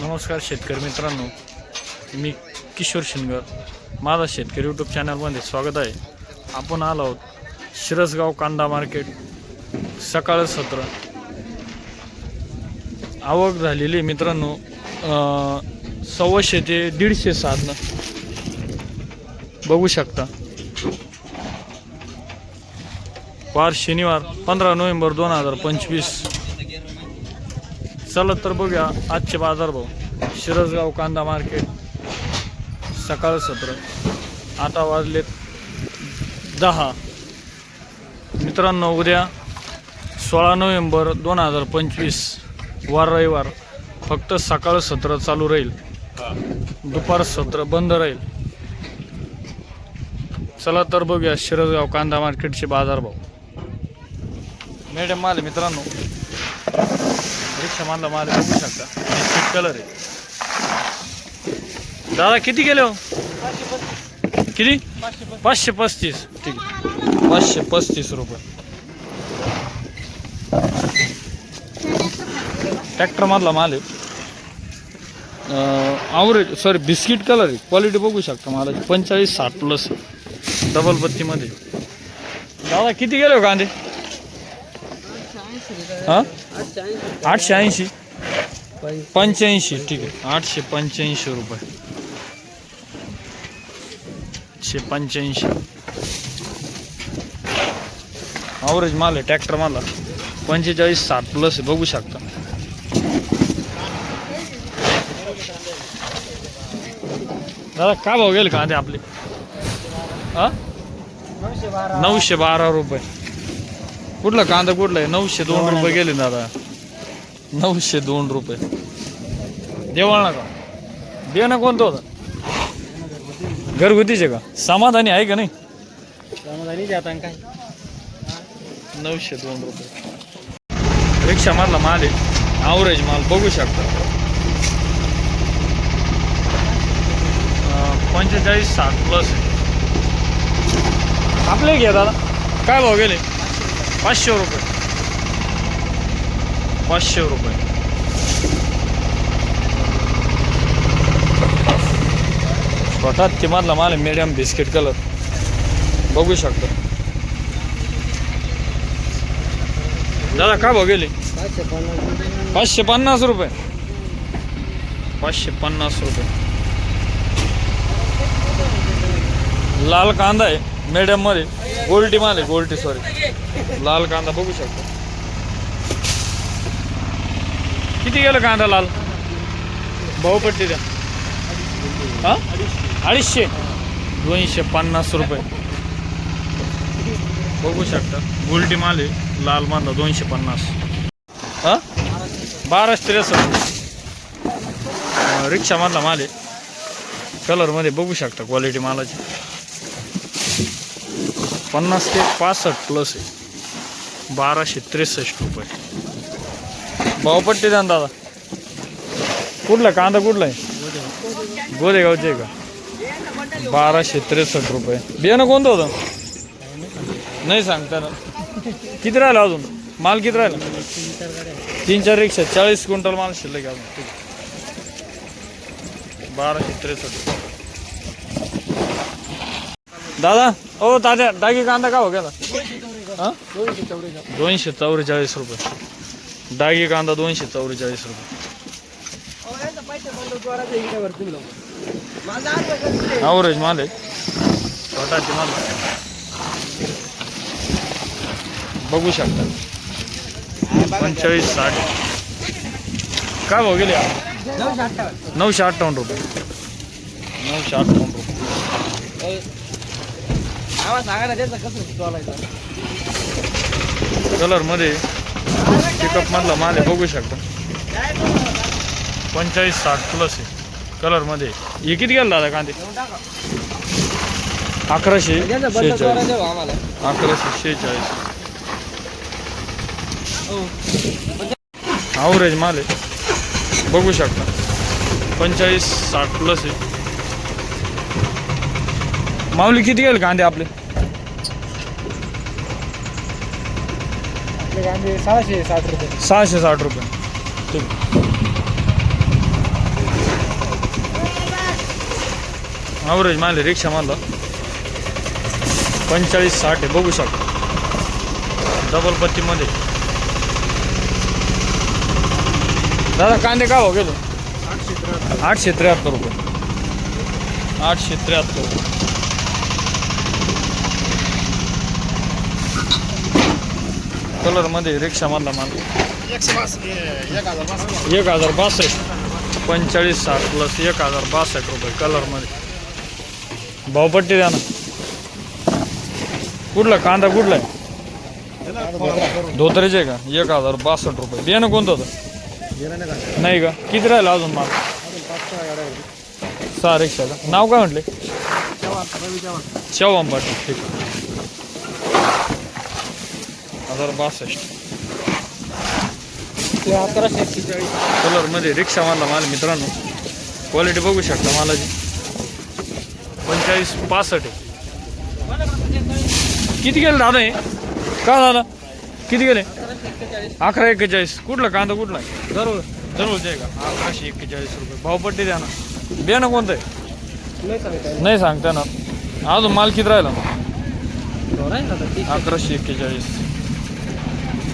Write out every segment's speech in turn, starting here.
नमस्कार शेतकरी मित्रांनो. मी किशोर शिनगर माझा शेतकरी यूट्यूब चॅनलमध्ये स्वागत आहे. आपण आलो आहोत शिरसगाव कांदा मार्केट सकाळ सत्र. आवक झालेली मित्रांनो. सव्वाशे ते दीडशे साधनं बघू शकता. वार शनिवार पंधरा नोव्हेंबर दोन हजार पंचवीस. चला तर बघूया आजचे बाजारभाव शिरसगाव कांदा मार्केट. सकाळ सत्र. आता वाजलेत दहा. मित्रांनो उद्या सोळा नोव्हेंबर दोन हजार पंचवीस. वार रविवार. फक्त सकाळ सत्र चालू राहील. दुपार सत्र बंद राहील. चला तर बघूया शिरसगाव कांदा मार्केटचे बाजारभाव मॅडम माल मित्रांनो. रिक्षा मानला माल बघू शकता. बिस्किट कलर आहे. दादा किती गेले हो? किती? पाचशे पस्तीस. ठीक आहे. पाचशे पस्तीस रुपये. ट्रॅक्टर मधला माल आहे. आवरेज सॉरी बिस्किट कलर आहे. क्वालिटी बघू शकता मला पंचेचाळीस साठ प्लस डबल बत्तीमध्ये दादा किती गेले हो कांदे? हां? आठशे ऐंशी. पंच्याऐंशी ठीक आहे. आठशे पंच्याऐंशी रुपये. आठशे पंच्याऐंशी. ॲव्हरेज माल आहे ट्रॅक्टर माला पंचेचाळीस साठ प्लस आहे बघू शकता. दादा काय भाव गेले कांदे आपले? हा? नऊशे बारा रुपये. कुठला कांदा कुठला आहे? नऊशे दोन रुपये गेले दादा. नऊशे दोन रुपये. देवाळ ना का बियाणं कोणतं होतं? घरगुतीचे का? समाधानी आहे का नाही? काय? नऊशे दोन रुपये. रिक्षा मधला माल आहे. ॲव्हरेज माल बघू शकता. पंचेचाळीस साठ प्लस आहे. आपले घ्या दादा. काय भाव गेले? पाचशे रुपये पाचशे रुपये छोटा किमातला माल मिडियम मीडियम बिस्किट कलर बघू शकतो दादा का बघेली पाचशे पन्नास पाचशे पन्नास रुपये पाचशे पन्नास रुपये लाल कांदा आहे मीडियममध्ये गोल्टी माल आहे गोल्टी सॉरी लाल कांदा बघू शकतो. किती गेलं कांदा लाल? भाऊपट्टी द्या. हा? अडीचशे. दोनशे पन्नास रुपये. बघू शकता. गोल्टी माल आहे लाल मांदा दोनशे पन्नास. हा? बाराशे त्रेसष्ट रिक्षामधला माल आहे. कलरमध्ये बघू शकता क्वालिटी मालाची. पन्नास ते पासष्ट प्लस आहे. बाराशे त्रेसष्ट रुपये. भावपट्टी द्या ना दादा. कुठला कांदा कुठला आहे? गोरेगावचे आहे का? बाराशे त्रेसष्ट रुपये. बियाणं कोणतं होतं? नाही सांगता ना किती राहिलं अजून? माल किती राहिला? तीन चार रिक्षा चाळीस क्विंटल माल शिल्लक अजून. ठीक बाराशे त्रेसष्ट दादा ओ दादा डागी कांदा का हो गेला? हा? दोनशे चौवेचाळीस रुपये. डागी कांदा दोनशे चौवेचाळीस रुपये. ॲव्हरेज माल आहे. माल बघू शकता. पंचेचाळीस साठ. काय भाऊ हो गेले? नऊशे अठ्ठावन्न रुपये. नऊशे अठ्ठावन्न रुपये. कसं चालायचं कलरमध्ये पिकअप मधला माल आहे बघू शकता. पंचेचाळीस साठ प्लस आहे. कलरमध्ये हे किती गेलं दादा कांदे? अकराशे शेहेचाळीस. अकराशे शेहेचाळीस. ॲव्हरेज माल आहे. बघू शकता. पंचेचाळीस साठ प्लस आहे. माऊली किती गेले कांदे आपले? कांदे सहाशे साठ रुपये. सहाशे साठ रुपये. ठीक. माले रिक्षा मारला पंचेचाळीस साठ आहे बघू शकतो. डबल पत्तीमध्ये दादा कांदे का हो गेलो? आठशे त्र्याहत्तर रुपये. आठशे त्र्याहत्तर. रुपये कलरमध्ये रिक्षा मधला माल. एक हजार बासष्ट. पंचेचाळीस साठ प्लस एक हजार बासष्ट रुपये कलरमध्ये. भावपट्टी द्या ना. कुठला? कांदा कुठला आहे? धोत्रेचे आहे का? एक हजार बासष्ट रुपये. बियाणं कोणतं होतं? नाही का? किती राहिलं अजून माल? सहा रिक्षाचा. नाव काय म्हटले? चव्हाण पाटील ठीक. आहे. हजार बासष्ट. ते अकराशे एक्केचाळीस. कलरमध्ये रिक्षा मारला माल मित्रांनो. क्वालिटी बघू शकता मालाची. पंचेचाळीस पासष्ट किती गेले दादा हे? का दादा? किती गेले? अकरा एक्केचाळीस. कुठला? कांदा कुठला जरूर जरूरच आहे का? अकराशे एक्केचाळीस रुपये. भावपट्टी द्या ना. बियाणं कोणतं आहे? नाही सांगता ना अजून माल किती राहिला ना ती अकराशे एक्केचाळीस.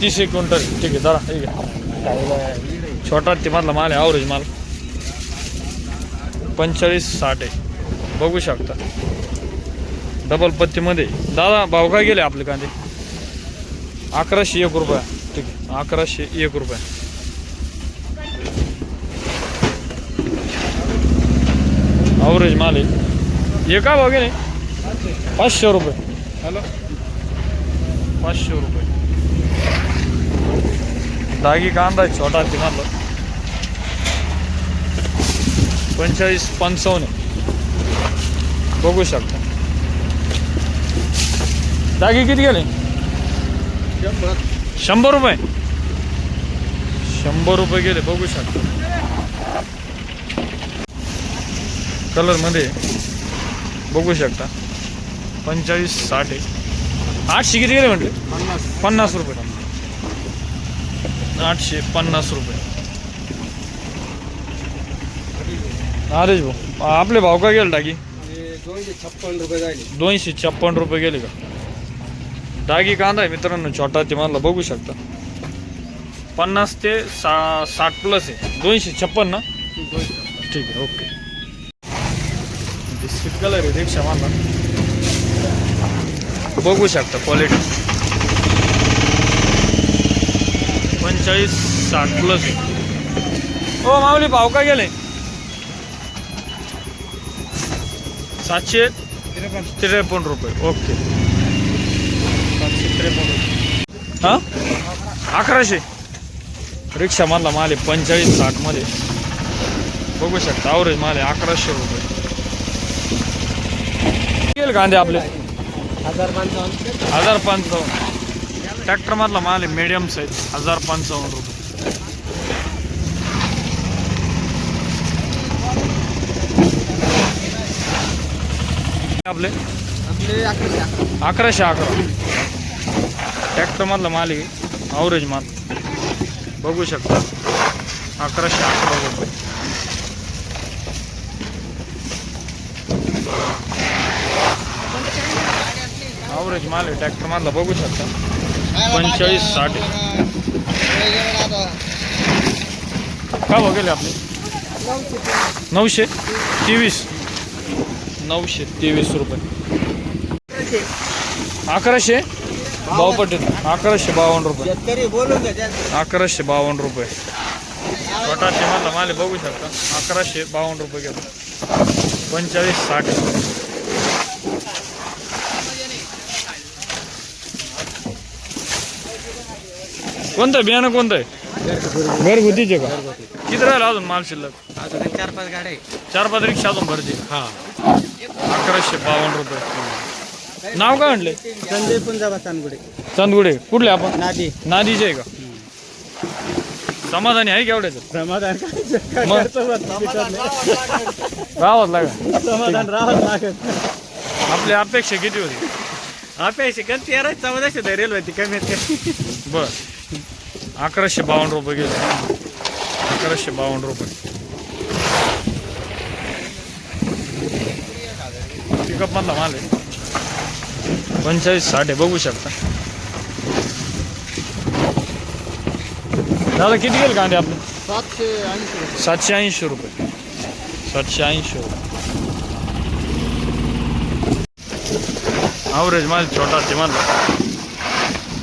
तीस एक क्विंटल. ठीक आहे जरा ठीक आहे. छोटा ते मधला माल आहे ॲव्हरेज माल. पंचेचाळीस साठ आहे. बघू शकता. डबल पत्तीमध्ये. दादा भाव काय गेले आपले कांदे? अकराशे एक रुपया. ठीक आहे अकराशे एक रुपया. ॲव्हरेज माल आहे. हे काय भाव गेले? पाचशे रुपये. हॅलो. पाचशे रुपये. दागी कांदा आहे छोटा ते मारलं पंचेचाळीस पंचावन्न. बघू शकता. डागी किती गेले? शंभर रुपये. शंभर रुपये गेले बघू शकता. कलरमध्ये बघू शकता. पंचेचाळीस साठ आठशे किती गेले म्हटले? पन्नास. पन्नास रुपये. आठशे पन्नास रुपये. अरेच भाऊ आपले भाव काय गेले टाकी दोनशे छप्पन रुपये जायले दोनशे छप्पन रुपये गेले का? डागी कांदा आहे मित्रांनो छोटा ते मला बघू शकता. पन्नास ते सा साठ प्लस आहे. दोनशे छप्पन ना? ठीक आहे ओके. बिस्किट कलर आहे रिक्षा मला बघू शकता क्वालिटी पंचेचाळीस साठ प्लस ओ माऊली भाव काय गेले? सातशे त्रेपन्न रुपये. ओके. सातशे त्रेपन्न रुपये हां? अकराशे. रिक्षा मधला माल आहे पंचेचाळीस साठमध्ये बघू शकता ॲव्हरेज माल आहे अकराशे रुपये. गेल कांदे आपले. हजार पंचावन्न. हजार पंचावन्न. ट्रॅक्टर मधला माल आहे मीडियम साईज हजार पंचावन्न रुपये. आपले? अकराशे अकरा. अकराशे अकरा. ट्रॅक्टर मधला माल आहे ॲव्हरेज माल. बघू शकता. अकराशे अकरा रुपये. माल आहे ट्रॅक्टर मधला बघू शकता. पंचेचाळीस साठ. काय भाव गेले आपले? नऊशे तेवीस. नऊशे तेवीस रुपये. अकराशे? भावपट्टी अकराशे बावन्न रुपये. अकराशे बावन्न रुपये. छोटाशे मला माले बघू शकता. अकराशे बावन्न रुपये गेलो. पंचेचाळीस साठ. कोणतं आहे? बियाणं कोणतं आहे? घरगुतीचे का? किती राहिलं अजून माल शिल्लक? अजून चार पाच गाड्या चार पाच रिक्षा अजून भरते हा. अकराशे बावन्न रुपये. नाव काय म्हटले? संजय पुंजाबा चांदगुडे. चंदगुडे. कुठले आपण? नादी. नादीचे आहे का? समाधानी आहे केवढ्याचं समाधान मग? राहावंच लागा समाधान राहत लागत आपली अपेक्षा किती होती? अपेक्षा तेरा चौदाशे धरेल होती कमीत कमी. बर. अकराशे बावन्न रुपये गेले अकराशे बावन्न रुपये. पिकअप मधला माल आहे. पंचेचाळीस साठ बघू शकता. दादा किती गेले कांदे आपले? सातशे ऐंशी सातशे ऐंशी रुपये. सातशे ऐंशी रुपये. ॲव्हरेज माल छोटा ते माल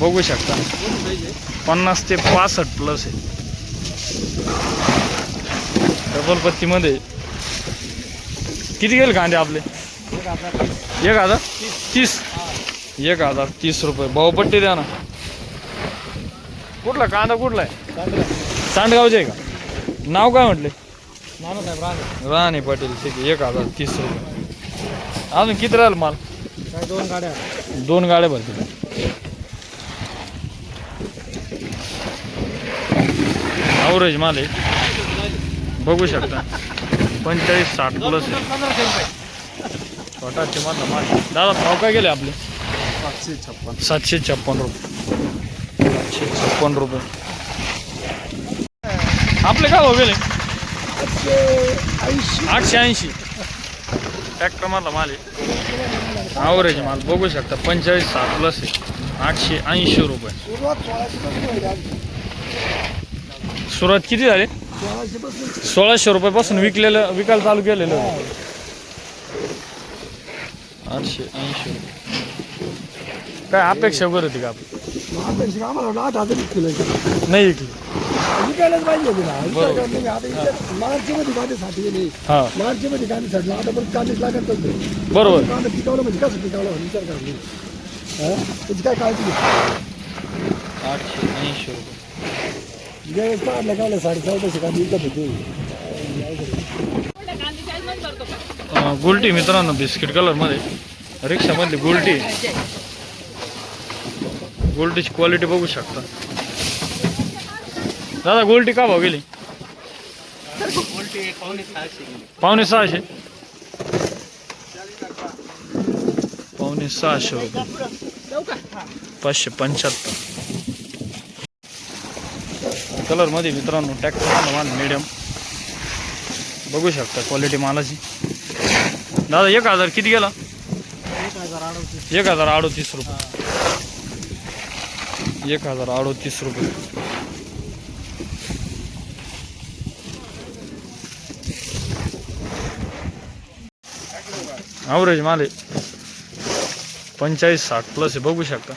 बघू शकता. पन्नास ते पासष्ट प्लस आहे. डबल पत्तीमध्ये किती गेले कांदे आपले? एक हजार? तीस. एक हजार तीस रुपये. भाऊपट्टी द्या ना. कुठला? कांदा कुठला आहे? सांडगावचे आहे का? नाव काय म्हटले? राणे पाटील. ठीक आहे. एक हजार तीस रुपये. अजून किती राहील माल? काय दोन गाड्या. दोन गाड्या भरतील. ॲव्हरेज माल आहे. बघू शकता. पंचेचाळीस साठ प्लस रुपये छोटाचे माल दादा भाव काय गेले आपले? सातशे छप्पन. सातशे छप्पन रुपये. सातशे छप्पन रुपये. आपले काय भाव गेले? आठशे ऐंशी. ट्रॅक्टर मारला माल आहे. ॲव्हरेज माल बघू शकता. पंचेचाळीस सात प्लस आहे. आठशे ऐंशी रुपये. सुरुवात किती झाली? सोळाशे रुपयापासून विकलेलं विकायला चालू केलेलं. आठशे ऐंशी काय अपेक्षा वगैरे होती का आपली? नाही विकली. विकायलाच पाहिजे करून आता इथे मार्चमध्ये कांदे साठी गेले मार्चमध्ये कांदे साठले आता पण बरोबर. पिकवलं म्हणजे कसं पिकवलं विचार करा. मी. त्याची काय काळजी आठशे ऐंशी रुपये. ज्यावेळेस कांदे विकत होते. गुलटी मित्रांनो बिस्किट कलरमध्ये. रिक्षामधली गुलटी. गुलटीची क्वालिटी बघू शकता. दादा गुलटी का भाव गेली? पावणे सहाशे. पावणे सहाशे रुपये. पाचशे पंच्याहत्तर. कलरमध्ये मित्रांनो टॅक्टर माल मिडियम बघू शकता क्वालिटी मालाची. दादा एक हजार किती गेला? एक हजार अडोतीस रुपये. एक हजार अडोतीस रुपये. अवरेज माल आहे. पंचेचाळीस साठ प्लस आहे. बघू शकता.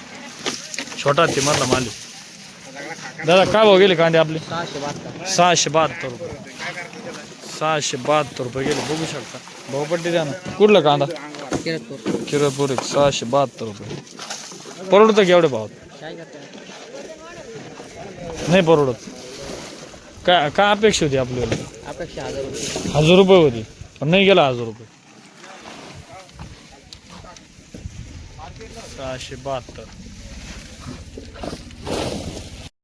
छोटा ते मधला माल आहे. दादा काय भाव गेले कांदे आपले? सहाशे बहात्तर. रुपये. सहाशे बहात्तर रुपये गेले. बघू शकता. भाऊपट्टी द्या ना. कुठला कांदा? किरतपूर. एक. सहाशे बहात्तर रुपये. परवडतं की एवढे करते नाही परवडत. काय काय अपेक्षा होती आपल्याला? अपेक्षा हजार रुपये होती. पण नाही गेला हजार रुपये. सहाशे बहात्तर.